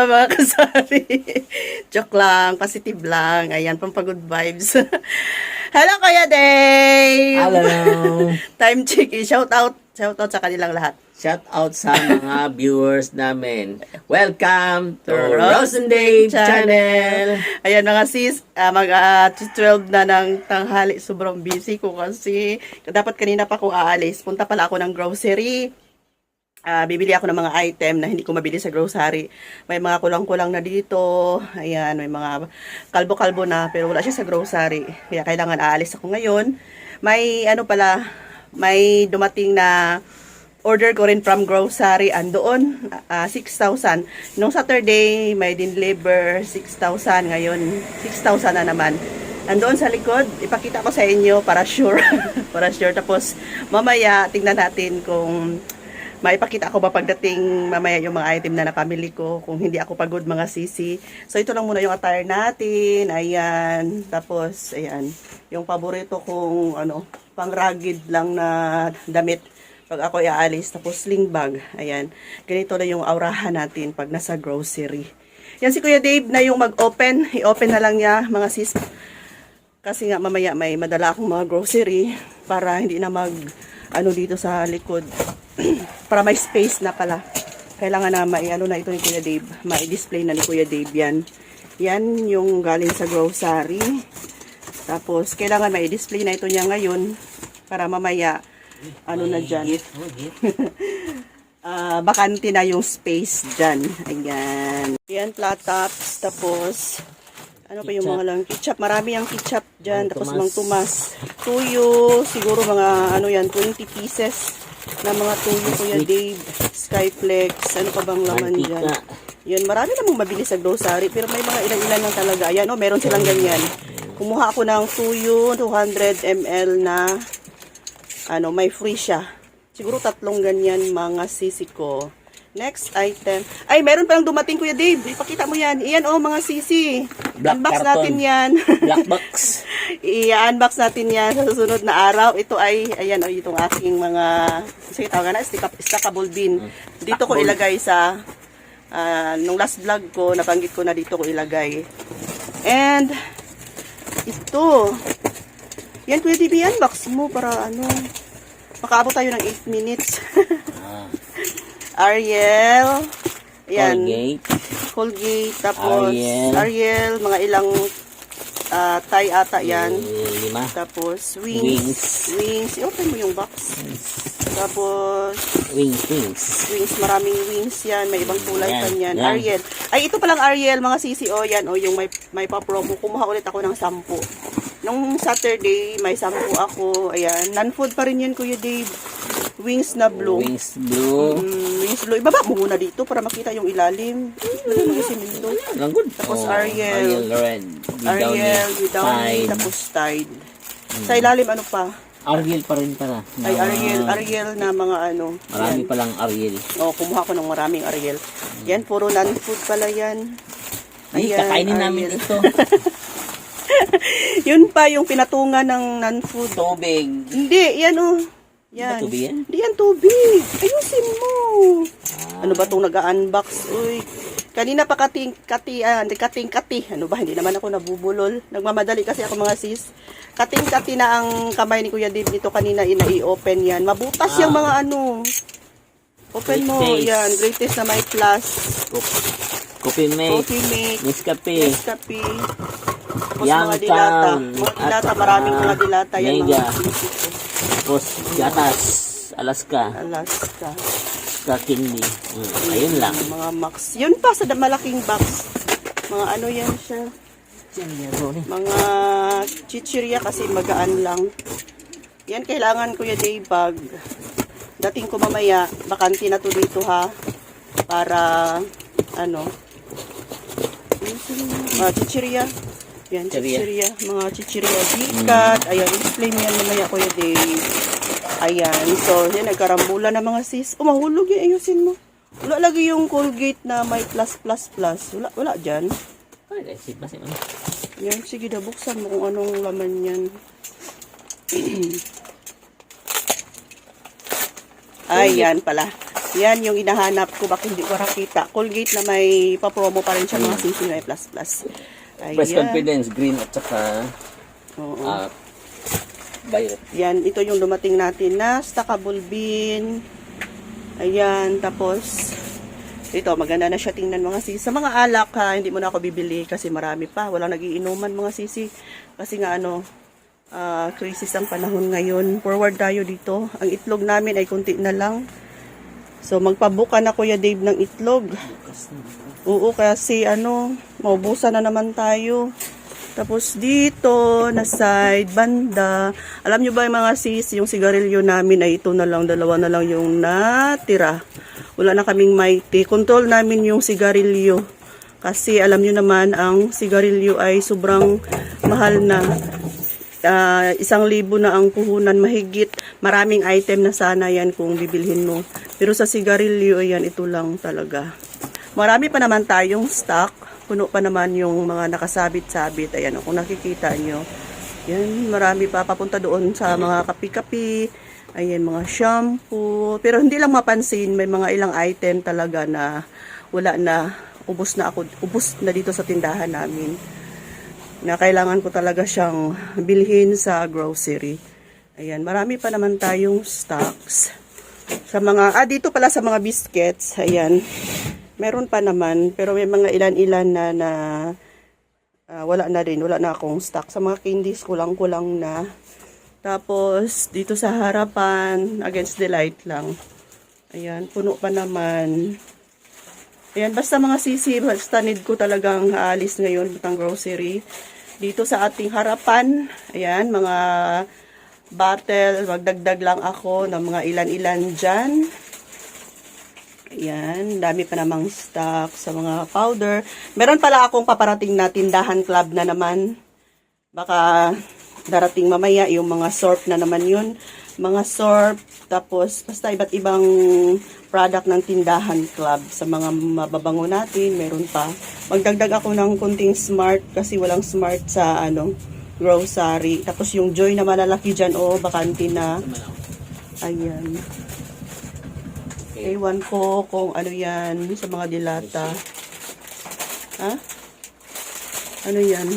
Hello mga kasari. Joke lang, positive lang. Ayan, pampagod vibes. Hello Kuya Dave! Hello! Time check, shout out. Shout out sa kanilang lahat. Shout out sa mga viewers namin. Welcome to Rose and Dave Channel. Channel. Ayan mga sis, ah, mag ah, 12 na ng tanghali. Sobrang busy ko kasi dapat kanina pa ako aalis. Punta pala ako ng grocery. Ah, bibili ako ng mga item na hindi ko mabili sa grocery. May mga kulang-kulang na dito. Ayan, may mga kalbo-kalbo na pero wala siya sa grocery. Kaya kailangan aalis ako ngayon. May ano pala, may dumating na order ko rin from grocery andoon ah, 6,000. Nung Saturday may deliver 6,000 ngayon 6,000 na naman. Andoon sa likod, ipakita ko sa inyo para sure. para sure tapos mamaya tingnan natin kung maipakita ko ba pagdating mamaya yung mga item na napamili ko kung hindi ako pagod mga sisi. So ito lang muna yung attire natin. Ayan. Tapos ayan, yung paborito kong ano, pang rugged lang na damit pag ako iaalis. Tapos sling bag. Ayan. Ganito na yung aurahan natin pag nasa grocery. Yan si Kuya Dave na yung mag-open. I-open na lang niya mga sis. Kasi nga mamaya may madala akong mga grocery para hindi na mag ano dito sa likod para may space na pala. Kailangan na mai ano na ito ni Kuya Dave. Mai-display na ni Kuya Dave yan. Yan yung galing sa grocery. Tapos kailangan mai-display na ito niya ngayon para mamaya ano na dyan. Ah, bakante na yung space dyan. Ayan. Ayan, flat tops. Tapos, ano pa yung mga lang? Ketchup. Marami yung ketchup dyan. Mang Tapos, Tomas. mang tumas. Tuyo. Siguro mga, ano yan, 20 pieces na mga tuyo, Kuya Dave. Skyflex. Ano pa bang laman dyan? Mantika. Yan, marami namang mabili sa grocery. Pero may mga ilan-ilan lang talaga. Ayan, oh, meron silang ganyan. Kumuha ako ng tuyo, 200 ml na, ano, may free siya. Siguro tatlong ganyan mga sisi ko. Next item. Ay, meron palang dumating, Kuya Dave. Ipakita mo yan. Iyan, oh, mga sisi. Black Unbox carton. natin yan. Black box. I-unbox natin yan sa susunod na araw. Ito ay, ayan, oh, itong aking mga, sige, tawag na, stackable bin. Dito ko ilagay sa, ah, nung last vlog ko, nabanggit ko na dito ko ilagay. And, ito, yan, Dave, i-unbox mo para, ano, makaabot tayo ng 8 minutes. Ah, Ariel, ayan, Colgate. Colgate, tapos Ariel. Ariel, mga ilang ah, tie ata yan. Lima. Tapos wings. Wings. Wings. I-open mo yung box. Tapos Wings, wings. wings, maraming wings yan. May ibang kulay Yan, pa yan. yan. Ariel. Ay, ito palang Ariel, mga sisi. O, yan. O, yung may, may pa-promo. Kumuha ulit ako ng sampu. Nung Saturday, may sampu ako. Ayan. Non-food pa rin yan, Kuya Dave. Wings na blue. Wings blue. Mm, wings blue. Ibaba mo muna dito para makita yung ilalim. Lagyan mo yung simento. Lang good. Tapos Oh, Ariel. Ariel red. Ariel, Downy, Tide. tapos Tide. Sa ilalim, ano pa? Ariel pa rin pala. Ay, Na- Ariel, Ariel na mga ano. Marami yan. palang Ariel. O, kumuha ko ng maraming Ariel. Yan, puro non-food pala yan. Ay, Ayan, kakainin namin Ariel. ito. Yun pa yung pinatungan ng non-food. Tubig. Hindi, yan o. Yan. Ba tubig yan? Hindi yan tubig. Ayusin mo. Ano ba itong nag-unbox? Uy. Kanina pa kating, kati, ah, kating, kati. Ano ba, hindi naman ako nabubulol. Nagmamadali kasi ako mga sis. Kating, kati na ang kamay ni Kuya Dave dito kanina ina i-open yan. Mabutas yung Ah. mga ano. Open mo. Taste. Yan. Greatest na may plus. Coffee mate. Coffee make. Nescafe. Nescafe. Tapos Yang mga dilata. Mga dilata. At, Maraming ah, mga dilata yan. Mega. Mga. Tapos gatas. Alaska. Alaska. Sa candy. Mm, ayun lang. Mga max. Yun pa sa malaking box. Mga ano yan siya. Mga chichirya kasi magaan lang. Yan kailangan Kuya Dave pag dating ko mamaya, bakante na to dito ha. Para ano. Mga chichirya. Yan, chichirya. Mga chichirya. Gikat. Ayan, explain yan mamaya Kuya Dave. Ayan. So, yan, nagkarambulan na mga sis. Oh, mahulog yan. Ayusin mo. Wala lagi yung Colgate na may plus plus plus. Wala, wala dyan. Yan, sige na, buksan mo kung anong laman yan. Ay, yan pala. Yan yung inahanap ko, bakit hindi ko nakita. Colgate na may papromo pa rin siya mga sisi na may plus plus. Ayan. confidence, green at saka Oo. ah, violet. Yan, ito yung dumating natin na stackable bin. Ayan, tapos ito, maganda na siya tingnan mga sisi. Sa mga alak ha, hindi mo na ako bibili kasi marami pa. Walang nagiinuman mga sisi. Kasi nga ano, ah, crisis ang panahon ngayon. Forward tayo dito. Ang itlog namin ay kunti na lang. So, magpabuka na Kuya Dave ng itlog. Oo, kasi ano, maubusan na naman tayo. Tapos dito, na side, banda. Alam nyo ba yung mga sis, yung sigarilyo namin ay ito na lang, dalawa na lang yung natira. Wala na kaming mighty. Control namin yung sigarilyo. Kasi alam nyo naman, ang sigarilyo ay sobrang mahal na. Ah, isang libo na ang puhunan mahigit. Maraming item na sana yan kung bibilhin mo. Pero sa sigarilyo, ayan, ito lang talaga. Marami pa naman tayong stock. Puno pa naman yung mga nakasabit-sabit. Ayan, kung nakikita nyo. Yan, marami pa papunta doon sa mga kapi-kapi. Ayan, mga shampoo. Pero hindi lang mapansin, may mga ilang item talaga na wala na. Ubus na ako, ubus na dito sa tindahan namin na kailangan ko talaga siyang bilhin sa grocery. Ayan, marami pa naman tayong stocks. Sa mga, ah, dito pala sa mga biscuits, ayan, meron pa naman, pero may mga ilan-ilan na na ah, wala na rin, wala na akong stock. Sa mga candies, kulang-kulang na. Tapos, dito sa harapan, against the light lang. Ayan, puno pa naman. Ayan, basta mga sisi, basta need ko talagang aalis ngayon ng grocery. Dito sa ating harapan, ayan, mga bottle, magdagdag lang ako ng mga ilan-ilan dyan. Ayan, dami pa namang stock sa mga powder. Meron pala akong paparating na tindahan club na naman. Baka darating mamaya yung mga sorp na naman yun. Mga sorp, tapos basta iba't ibang product ng tindahan club. Sa mga mababango natin, meron pa. Magdagdag ako ng kunting smart kasi walang smart sa ano grocery. Tapos yung joy na malalaki dyan, oh, bakante na. Ayan. Ewan ko kung ano yan sa mga dilata. Ha? Ano yan?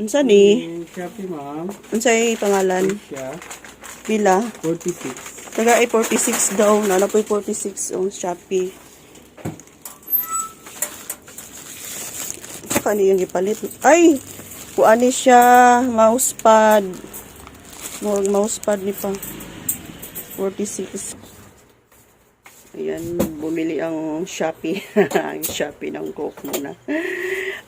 Unsa ni? Yung Shopee, ma'am. Unsay pangalan? Siya, Pila? 46. Taga ay 46 daw. Nana po 46 on Shopee. Saka ano yung ipalit? Ay! Kuani siya. Mousepad. Mousepad ni pa. 46. Ayan, bumili ang Shopee. ang Shopee ng Coke muna.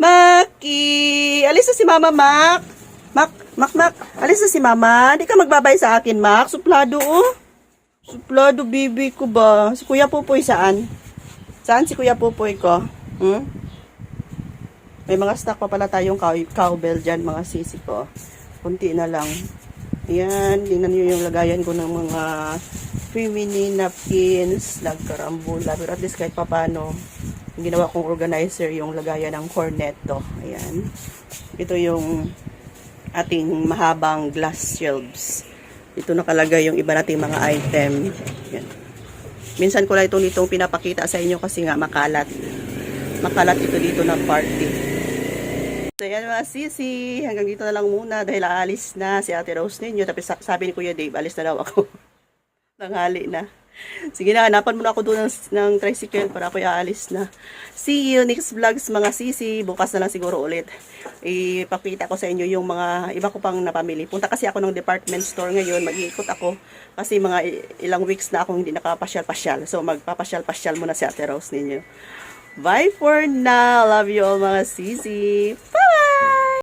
Maki! Alis na si Mama Mac! Mac, Mac, Mac! Alis na si Mama. Di ka magbabay sa akin, Mac. Suplado, oh. Suplado, baby ko ba? Si Kuya Pupoy saan? Saan si Kuya Pupoy ko? Hmm? May mga stock pa pala tayong cow cowbell dyan, mga sisi ko. Kunti na lang. Ayan, tingnan nyo yung lagayan ko ng mga feminine napkins, nagkarambula. Pero at least kahit papano, ginawa kong organizer yung lagayan ng cornetto. Ayan. Ito yung ating mahabang glass shelves. Ito nakalagay yung iba nating mga item. Yan. Minsan ko lang itong ditong pinapakita sa inyo kasi nga makalat. Makalat ito dito na party. So yan mga sisi, hanggang dito na lang muna dahil aalis na si Ate Rose ninyo. Tapos sa- sabi ni Kuya Dave, alis na daw ako. Nanghali na. Sige na, hanapan mo na ako doon ng, ng tricycle para ako aalis na. See you next vlogs mga sisi. Bukas na lang siguro ulit. Ipakita ko sa inyo yung mga iba ko pang napamili. Punta kasi ako ng department store ngayon. Mag-iikot ako kasi mga ilang weeks na akong hindi nakapasyal-pasyal. So magpapasyal-pasyal muna si Ate Rose ninyo. Bye for now. Love you all mga sisi. Bye!